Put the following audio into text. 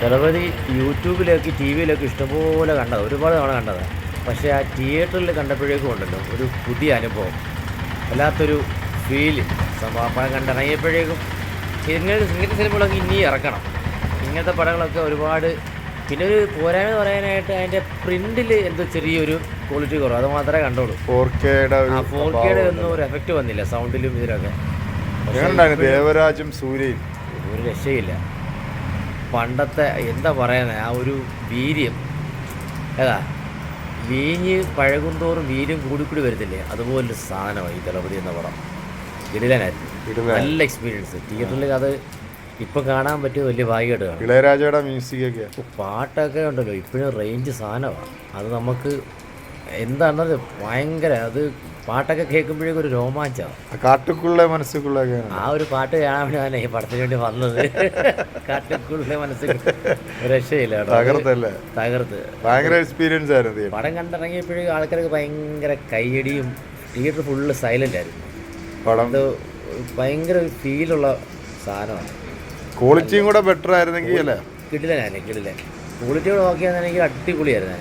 Thalapathy യൂട്യൂബിലേക്ക് T വിയിലൊക്കെ ഇഷ്ടംപോലെ കണ്ടത്. ഒരുപാട് തവണ കണ്ടത്. പക്ഷേ ആ തിയേറ്ററിൽ കണ്ടപ്പോഴേക്കും ഉണ്ടല്ലോ ഒരു പുതിയ അനുഭവം. വല്ലാത്തൊരു ഫീൽ സംഭവം പടം കണ്ടിറങ്ങിയപ്പോഴേക്കും ഇങ്ങനെ ഇങ്ങനത്തെ സിനിമകളൊക്കെ ഇനി ഇറക്കണം. ഇങ്ങനത്തെ പടങ്ങളൊക്കെ ഒരുപാട് പിന്നെ ഒരു പോരായ്മ പറയാനായിട്ട് അതിന്റെ പ്രിന്റിൽ എന്തോ ചെറിയൊരു ക്വാളിറ്റി കുറവ്. അത് മാത്രമേ കണ്ടോളൂ ഫോർ കെയുടെ ആ ഫോർ കെയുടെ ഒന്നും ഒരു എഫക്റ്റ് വന്നില്ല സൗണ്ടിലും ഇതിലൊക്കെ. ദേവരാജും സൂര്യയും. ഒരു രക്ഷയില്ല. പണ്ടത്തെ എന്താ പറയുന്നത് ആ ഒരു വീര്യം. ഏതാ? വീഞ്ഞ് പഴകുന്തോറും വീര്യം കൂടിക്കൂടി വരത്തില്ലേ? അതുപോലൊരു സാധനമാണ് ഈ ദളപതി എന്ന പടം. കിടിലനായിരുന്നു നല്ല എക്സ്പീരിയൻസ് തിയേറ്ററിൽ അത് ഇപ്പം കാണാൻ പറ്റിയ വലിയ ഭാഗ്യമായിട്ട് ഇളയരാജയുടെ മ്യൂസിക്കൊക്കെ. പാട്ടൊക്കെ ഉണ്ടല്ലോ. ഇപ്പോഴും റേഞ്ച് സാധനമാണ്. അത് നമുക്ക് എന്താണത് ഭയങ്കര അത് പാട്ടൊക്കെ കേൾക്കുമ്പോഴേക്കും ഒരു രോമാഞ്ചമാണ് ആ കാട്ടുക്കുള്ള മനസ്സുക്കുള്ള ആ ഒരു പാട്ട് കാണാൻ ഈ പടത്തിന് വേണ്ടി വന്നത്. കാട്ടുക്കുള്ള മനസ്സിൽ രക്ഷയില്ല തകർത്തല്ലേ? തകർത്ത്. ഭയങ്കര എക്സ്പീരിയൻസ് ആയിരുന്നു പടം കണ്ടിറങ്ങിയപ്പോഴേക്കും ആൾക്കാർക്ക് ഭയങ്കര കൈയടിയും തിയേറ്റർ ഫുള്ള് സൈലന്റ് ആയിരുന്നു. പടം. ഭയങ്കര ഫീലുള്ള സാധനമാണ്. ക്വാളിറ്റിയും കൂടെ ബെറ്റർ ആയിരുന്നെങ്കിൽ അല്ലേ? കിട്ടില്ല ക്വാളിറ്റി ക്വാളിറ്റിയോട് നോക്കിയാണെങ്കിൽ അടിപൊളിയായിരുന്നു